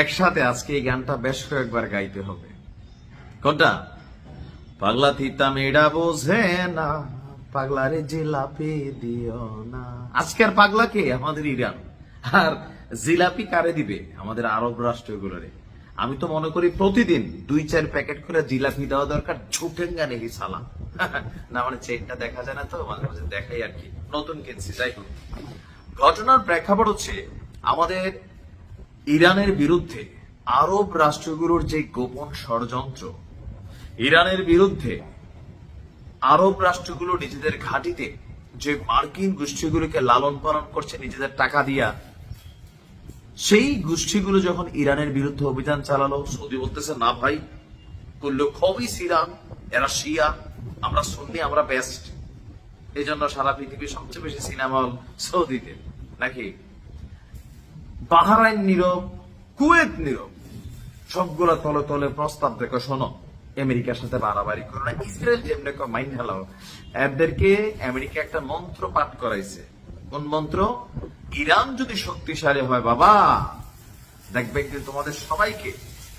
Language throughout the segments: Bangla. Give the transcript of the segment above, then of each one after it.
একসাথে আজকে এই গানটা বেশ কয়েকবার গাইতে হবে। কোনটা? পাগলা থিতা মেয়েরা বোঝে না, পাগলারে জিলাপি দিও না। আজকের পাগলা কে? আমাদের ইরান। আর জিলাপি কারে দিবে? আমাদের আরব রাষ্ট্রগুলোরে। আমি তো মনে করি প্রতিদিন দুই চার প্যাকেট করে জিলাপি দেওয়া দরকার ঝুটেঙ্গা নেই সালাম। না মানে চেনটা দেখা যায় না তো, মাঝে মাঝে দেখাই আর কি। নতুন কিনছি, যাই হোক। ঘটনার প্রেক্ষাপট হচ্ছে, আমাদের ইরানের বিরুদ্ধে আরব রাষ্ট্রগুলোর যে গোপন ষড়যন্ত্র, ইরানের বিরুদ্ধে আরব রাষ্ট্রগুলো নিজেদের ঘাঁটিতে যে মার্কিন গোষ্ঠীগুলোকে লালন পালন করছে, নিজেদের টাকা দিয়া, সেই গোষ্ঠীগুলো যখন ইরানের বিরুদ্ধে অভিযান চালালো, সৌদি বলতেছে, না ভাই, করল খুবই সিরান, এরা শিয়া, আমরা সুন্নি, আমরা বেস্ট। এই জন্য সারা পৃথিবীর সবচেয়ে বেশি সিনেমা হল সৌদিতে, নাকি? বাহারাইন নীরব, কুয়েত নীরব। সবগুলা তলে তলে প্রস্তাব দেখো, শোনো। আমেরিকার সাথে বাড়াবাড়ি করো না। ইসরায়েল যেমনি মাইন হেলাও এদেরকে আমেরিকা একটা মন্ত্র পাঠ করাইছে। কোন মন্ত্র? ইরান যদি শক্তিশালী হয়, বাবা দেখবে যে তোমাদের সবাইকে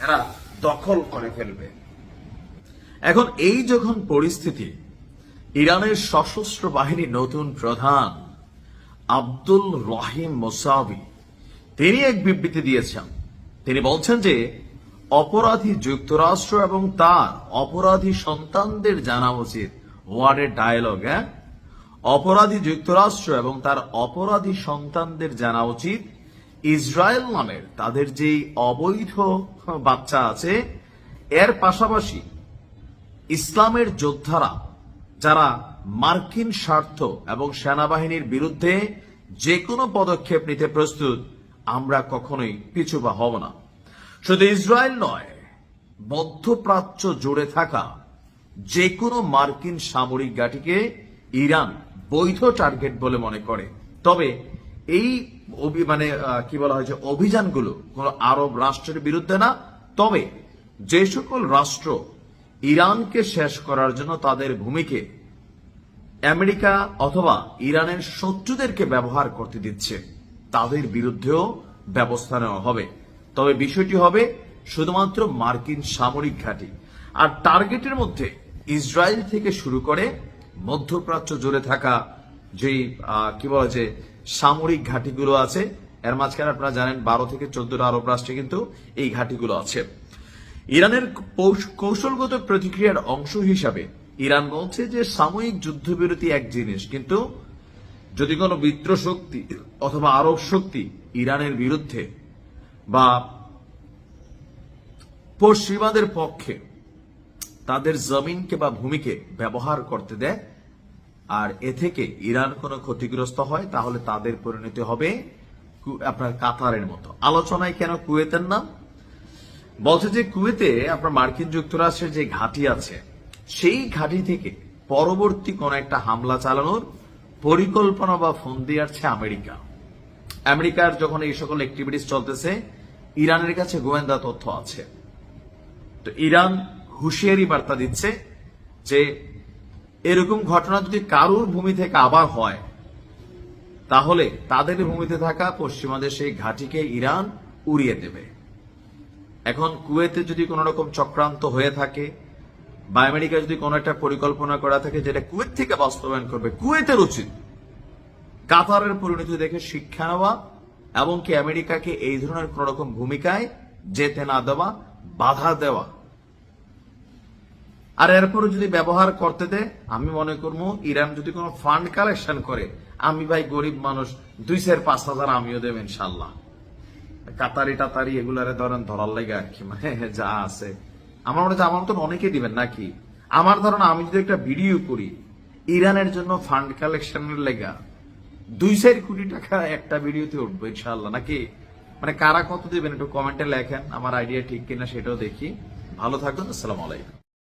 এরা দখল করে ফেলবে। এখন এই যখন পরিস্থিতি, ইরানের সশস্ত্র বাহিনী নতুন প্রধান আব্দুল রহিম মোসাবি তিনি এক বিবৃতি দিয়েছেন। তিনি বলছেন যে, অপরাধী যুক্তরাষ্ট্র এবং তার অপরাধী সন্তানদের জানা উচিত ওয়ার্ডের ডায়লগ হ্যাঁ? অপরাধী যুক্তরাষ্ট্র এবং তার অপরাধী সন্তানদের জানা উচিত ইসরায়েল নামের তাদের যে অবৈধ বাচ্চা আছে, এর পাশাপাশি ইসলামের যোদ্ধারা যারা মার্কিন স্বার্থ এবং সেনাবাহিনীর বিরুদ্ধে যে কোনো পদক্ষেপ নিতে প্রস্তুত আমরা কখনোই পিছু বা হব না। শুধু ইসরায়েল নয়, মধ্যপ্রাচ্য জুড়ে থাকা যে কোনো মার্কিন সামরিক ঘাঁটিকে ইরান বৈধ টার্গেট বলে মনে করে। তবে এই মানে কি বলা হয়েছে অভিযানগুলো কোন আরব রাষ্ট্রের বিরুদ্ধে না, তবে যে সকল রাষ্ট্র ইরানকে শেষ করার জন্য তাদের ভূমিকে আমেরিকা অথবা ইরানের শত্রুদেরকে ব্যবহার করতে দিচ্ছে। তাদের বিরুদ্ধেও ব্যবস্থা নেওয়া হবে। তবে বিষয়টি হবে শুধুমাত্র মার্কিন সামরিক ঘাঁটি। আর টার্গেটের মধ্যে ইসরায়েল থেকে শুরু করে মধ্যপ্রাচ্য জুড়ে থাকা আহ, কি বলা যে সামরিক ঘাঁটিগুলো আছে এর মাঝখানে আপনারা জানেন বারো থেকে চোদ্দটা আরব রাষ্ট্রে কিন্তু এই ঘাঁটিগুলো আছে। ইরানের কৌশলগত প্রতিক্রিয়ার অংশ হিসাবে ইরান বলছে যে সাময়িক যুদ্ধবিরতি এক জিনিস কিন্তু যদি কোনো মিত্র শক্তি অথবা আরব শক্তি ইরানের বিরুদ্ধে বা পশ্চিমাদের পক্ষে তাদের জমিনকে বা ভূমিকে ব্যবহার করতে দেয়, আর এ থেকে ইরান কোনো ক্ষতিগ্রস্ত হয়, তাহলে তাদের পরিণতি হবে আপনার কাতারের মতো। আলোচনায় কেন কুয়েতের নাম? বলছে যে কুয়েতে আপনার মার্কিন যুক্তরাষ্ট্রের যে ঘাঁটি আছে, সেই ঘাঁটি থেকে পরবর্তী কোন একটা হামলা চালানোর পরিকল্পনা বা ফন্দি আসছে আমেরিকা। আমেরিকার যখন এই সকল অ্যাক্টিভিটিস চলতেছে, ইরানের কাছে গোয়েন্দা তথ্য আছে। তো ইরান হুঁশিয়ারি বার্তা দিচ্ছে যে, এরকম ঘটনা যদি কারোর ভূমি থেকে আবার হয়, তাহলে তাদের ভূমিতে থাকা পশ্চিমাদের সেই ঘাঁটিকে ইরান উড়িয়ে দেবে। এখন কুয়েতে যদি কোনো রকম চক্রান্ত হয়ে থাকে বা আমেরিকা যদি কোনো একটা পরিকল্পনা করা থাকে যেটা কুয়েত থেকে বাস্তবায়ন করবে, কুয়েতের উচিত। কাতারের পরিণতি দেখে শিক্ষা নেওয়া এবং কি আমেরিকাকে এই ধরনের কোন রকম ভূমিকায় যেতে না দেওয়া, বাধা দেওয়া। আর এরপরে যদি ব্যবহার করতে দে আমি মনে করব ইরান যদি কোনো ফান্ড কালেকশন করে, আমি ভাই গরিব মানুষ, দুই চার পাঁচ হাজার আমিও দেব ইনশাল্লাহ কাতারি টাতারি এগুলারে ধরেন ধরার লাগে আর কি মানে যা আছে। আমার মনে হচ্ছে আমার মতন অনেকে দিবেন নাকি? আমার ধারণা আমি যদি একটা ভিডিও করি, ইরানের জন্য ফান্ড কালেকশনের লেগা দুই চার কোটি টাকা একটা ভিডিওতে উঠবো ইনশাল্লাহ নাকি? মানে কারা কত দেবেন একটু কমেন্টে লেখেন, আমার আইডিয়া ঠিক কিনা সেটাও দেখি। ভালো থাকুন আসসালামু আলাইকুম।